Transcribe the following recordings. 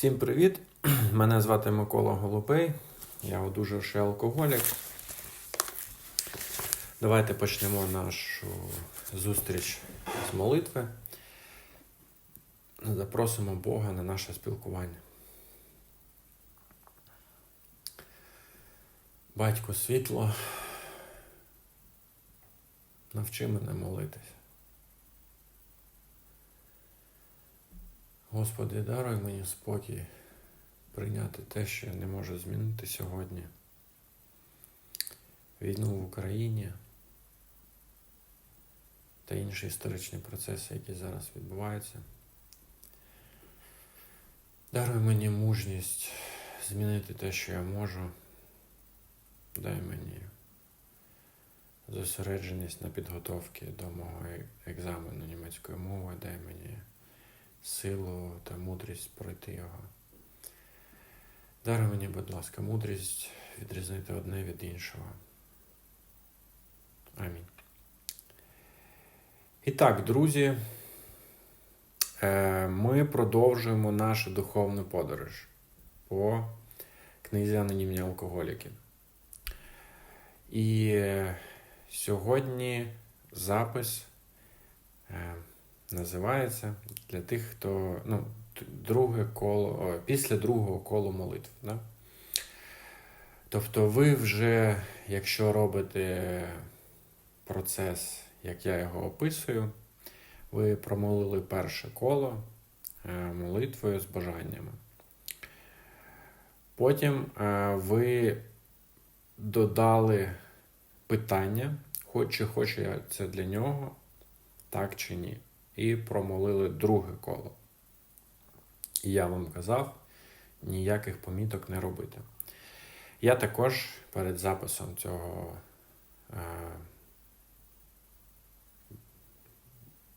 Всім привіт! Мене звати Микола Голубей. Я одужавший алкоголік. Давайте почнемо нашу зустріч з молитви. Запросимо Бога на наше спілкування. Батько світло, навчи мене молитись. Господи, даруй мені спокій прийняти те, що я не можу змінити сьогодні. Війну в Україні та інші історичні процеси, які зараз відбуваються. Даруй мені мужність змінити те, що я можу. Дай мені зосередженість на підготовці до мого екзамену німецької мови, дай мені силу та мудрість пройти його. Даруй мені, будь ласка, мудрість відрізнити одне від іншого. Амінь. І так, друзі, е, ми продовжуємо нашу духовну подорож по книзі Анонімні алкоголіки. І сьогодні запис е, називається для тих, хто ну, друге коло, після другого колу молитв. Да? Тобто ви вже, якщо робите процес, як я його описую, ви промолили перше коло е, молитвою з бажаннями. Потім е, ви додали питання, чи хочу я це для нього, так чи ні. І промолили друге коло. І я вам казав, ніяких поміток не робити. Я також перед записом цього е,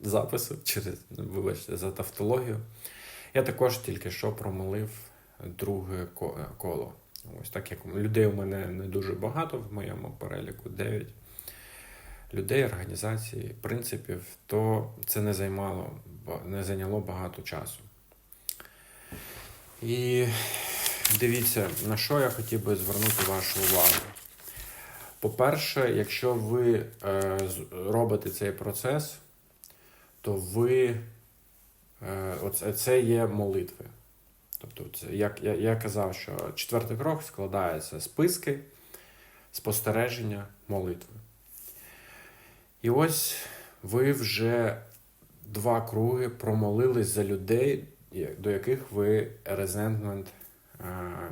запису, через, вибачте, за тавтологію, я також тільки що промолив друге коло. Ось так як людей у мене не дуже багато в моєму переліку 9 людей, організацій, принципів, то це не займало, не зайняло багато часу. І дивіться, на що я хотів би звернути вашу увагу. По-перше, якщо ви е, робите цей процес, то ви е, оце, це є молитви. Тобто, це, як я, я казав, що четвертий крок складається з списки, спостереження, молитви. І ось ви вже два круги промолились за людей, до яких ви резентмент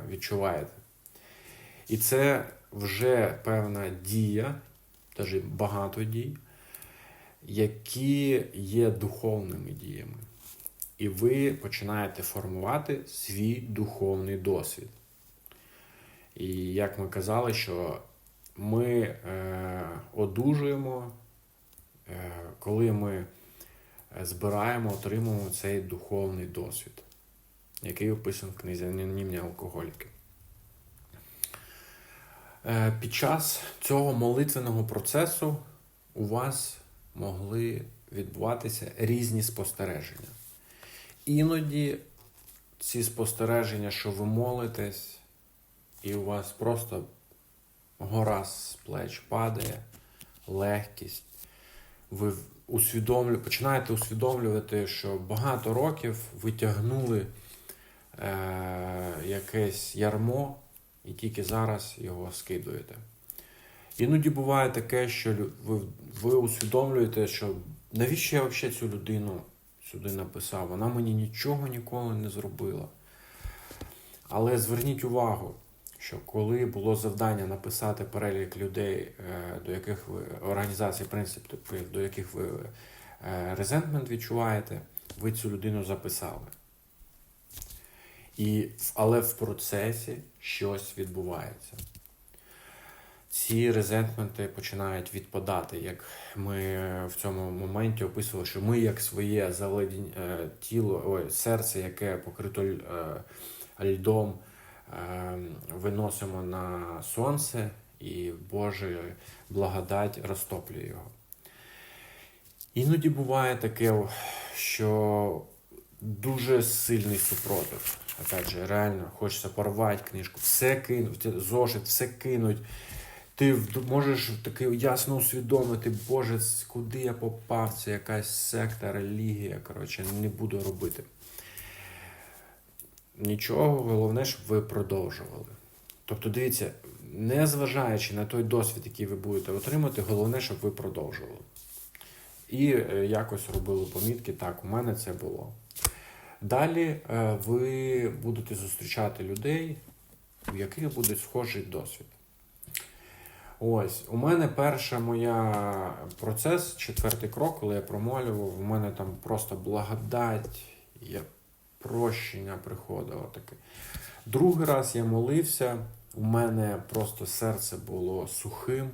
відчуваєте. І це вже певна дія, навіть багато дій, які є духовними діями. І ви починаєте формувати свій духовний досвід. І як ми казали, що ми е, одужуємо, коли ми збираємо, отримуємо цей духовний досвід, який описаний в книзі Анонімні алкоголіки. Е, під час цього молитвеного процесу у вас могли відбуватися різні спостереження. Іноді ці спостереження, що ви молитесь, і у вас просто гора з плеч падає, легкість, ви усвідомлю, починаєте усвідомлювати, що багато років ви тягнули е, якесь ярмо і тільки зараз його скидуєте. Іноді буває таке, що ви ви усвідомлюєте, що навіщо я взагалі цю людину сюди написав? Вона мені нічого ніколи не зробила. Але зверніть увагу, що коли було завдання написати перелік людей, е, до яких ви організацій, принципів, до яких ви е, резентмент відчуваєте, ви цю людину записали. І, Але в процесі щось відбувається. Ці резентменти починають відпадати, як ми в цьому моменті описували, що ми, як своє завладіння е, тіло, ой, серце, яке покрито льдом, виносимо на сонце, і Божа благодать розтоплює його. Іноді буває таке, що дуже сильний супротив. Опять же, реально, хочеться порвати книжку, все кинуть, зошит, все кинуть. Ти можеш таки ясно усвідомити, Боже, куди я попав, це якась секта, релігія. Коротше, не буду робити. Нічого, головне, щоб ви продовжували. Тобто, дивіться, не зважаючи на той досвід, який ви будете отримати, головне, щоб ви продовжували. І е, якось робили помітки, так, у мене це було. Далі е, ви будете зустрічати людей, у яких буде схожий досвід. Ось, у мене перша моя процес, четвертий крок, коли я промолював, у мене там просто благодать, я прощення приходило таке. Другий раз я молився, у мене просто серце було сухим.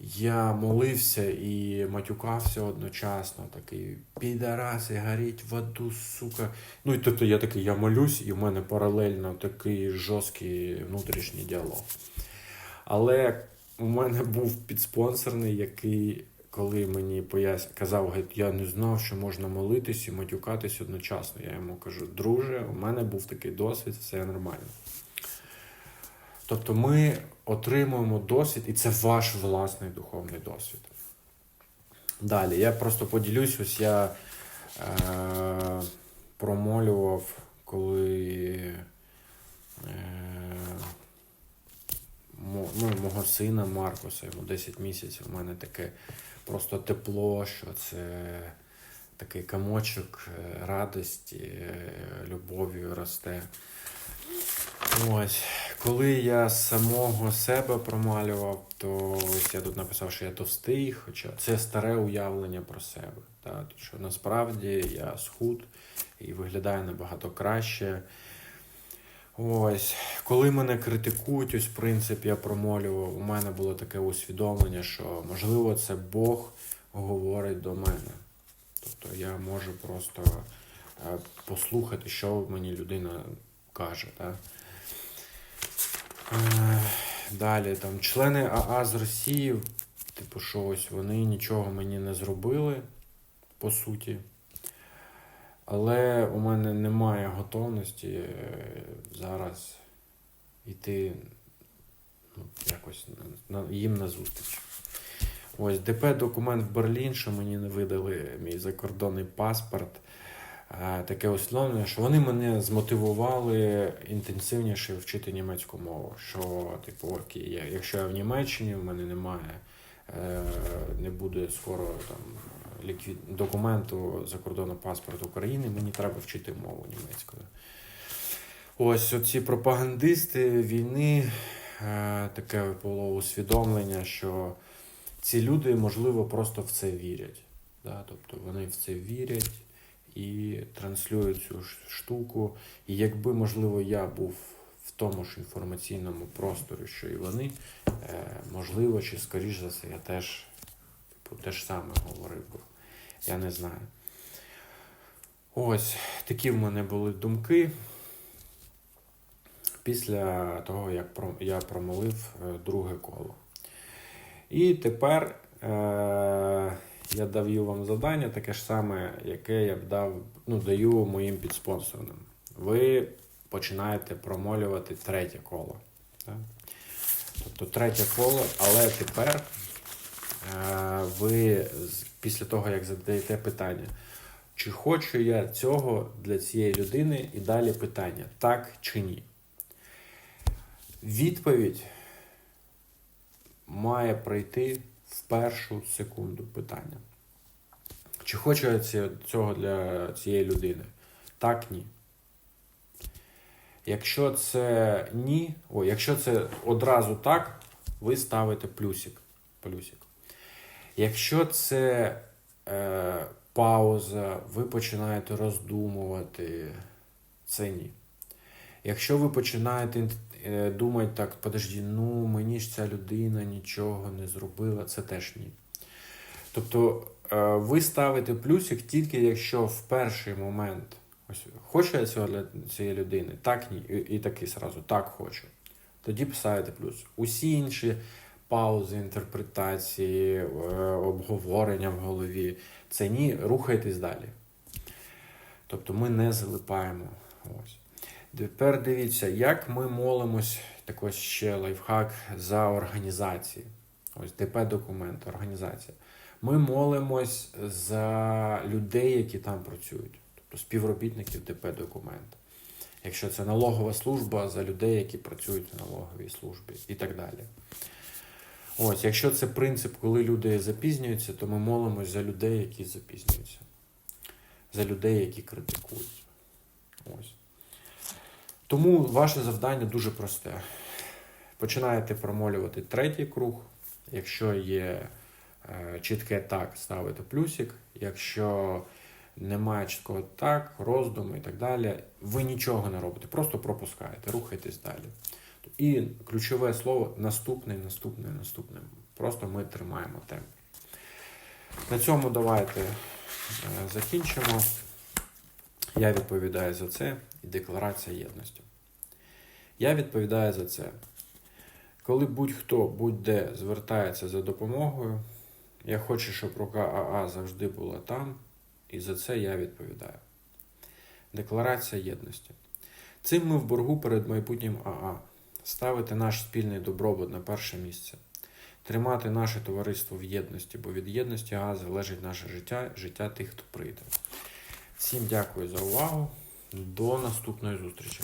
Я молився і матюкався одночасно, такий підараси, горіть в аду, сука. Ну і тобто я такий, я молюсь, і в мене паралельно такий жорсткий внутрішній діалог. Але у мене був підспонсорний, який, коли мені пояс... казав, я не знав, що можна молитись і матюкатись одночасно. Я йому кажу, друже, у мене був такий досвід, все нормально. Тобто ми отримуємо досвід, і це ваш власний духовний досвід. Далі, я просто поділюсь, ось я е, промолював, коли е, ну, мого сина Маркуса, йому 10 місяців, у мене таке просто тепло, що це такий комочок е, радості, е, любов'ю росте. Ось, коли я самого себе промалював, то ось я тут написав, що я товстий, хоча це старе уявлення про себе. Та, що насправді я схуд і виглядаю набагато краще. Ось, коли мене критикують, ось принцип я промолював, у мене було таке усвідомлення, що можливо це Бог говорить до мене. Тобто я можу просто е, послухати, що мені людина каже. Так? Е, Далі там члени АА з Росії, типу, що ось вони нічого мені не зробили, по суті. Але у мене немає готовності е, зараз йти ну, якось їм на зустріч. Ось ДП документ в Берлін, що мені видали мій закордонний паспорт. Е, Таке усвідомлення, що вони мене змотивували інтенсивніше вчити німецьку мову. Що, типу, окей, якщо я в Німеччині, в мене немає, е, не буде скоро там ліквід... документу закордонного паспорту України, мені треба вчити мову німецькою. Ось оці пропагандисти війни, е, таке було усвідомлення, що ці люди, можливо, просто в це вірять. Да? Тобто вони в це вірять і транслюють цю штуку. І якби, можливо, я був в тому ж інформаційному просторі, що і вони, е, можливо, чи скоріш за все, я теж типу, те ж саме говорив би. Я не знаю. Ось такі в мене були думки. Після того, як я промолив е, друге коло. І тепер е- я даю вам завдання, таке ж саме, яке я б дав, ну, даю моїм підспонсорним. Ви починаєте промолювати третє коло. Так? Тобто третє коло, але тепер ви після того, як задаєте питання, чи хочу я цього для цієї людини, і далі питання, так чи ні. Відповідь має прийти в першу секунду питання. Чи хочу я цього для цієї людини? Так, ні. Якщо це ні, о, якщо це одразу так, ви ставите плюсик. плюсик. Якщо це е, пауза, ви починаєте роздумувати, це ні. Якщо ви починаєте е, думати так, подожди, ну мені ж ця людина нічого не зробила, це теж ні. Тобто е, ви ставите плюсик тільки якщо в перший момент ось хочу я цього для цієї людини, так ні. І, і такий сразу, так хочу. Тоді писаєте плюс. Усі інші паузи, інтерпретації, е, обговорення в голові, це ні, рухайтесь далі. Тобто ми не залипаємо. Ось. Тепер дивіться, як ми молимось, також ще лайфхак за організації. Ось ДП-документ, організація. Ми молимось за людей, які там працюють, тобто співробітників ДП-документа. Якщо це налогова служба, за людей, які працюють в налоговій службі і так далі. Ось, якщо це принцип, коли люди запізнюються, то ми молимось за людей, які запізнюються, за людей, які критикують. Ось. Тому ваше завдання дуже просте. Починаєте промолювати третій круг. Якщо є е, чітке так, ставите плюсик. Якщо немає чіткого так, роздуму і так далі, ви нічого не робите, просто пропускаєте, рухайтесь далі. І ключове слово наступний, наступний, наступний. Просто ми тримаємо темп. На цьому давайте е, закінчимо. Я відповідаю за це і декларація єдності. Я відповідаю за це. Коли будь-хто будь-де звертається за допомогою, я хочу, щоб рука АА завжди була там, і за це я відповідаю. Декларація єдності. Цим ми в боргу перед майбутнім АА. Ставити наш спільний добробут на перше місце, тримати наше товариство в єдності, бо від єдності ГАЗ залежить наше життя, життя тих, хто прийде. Всім дякую за увагу. До наступної зустрічі.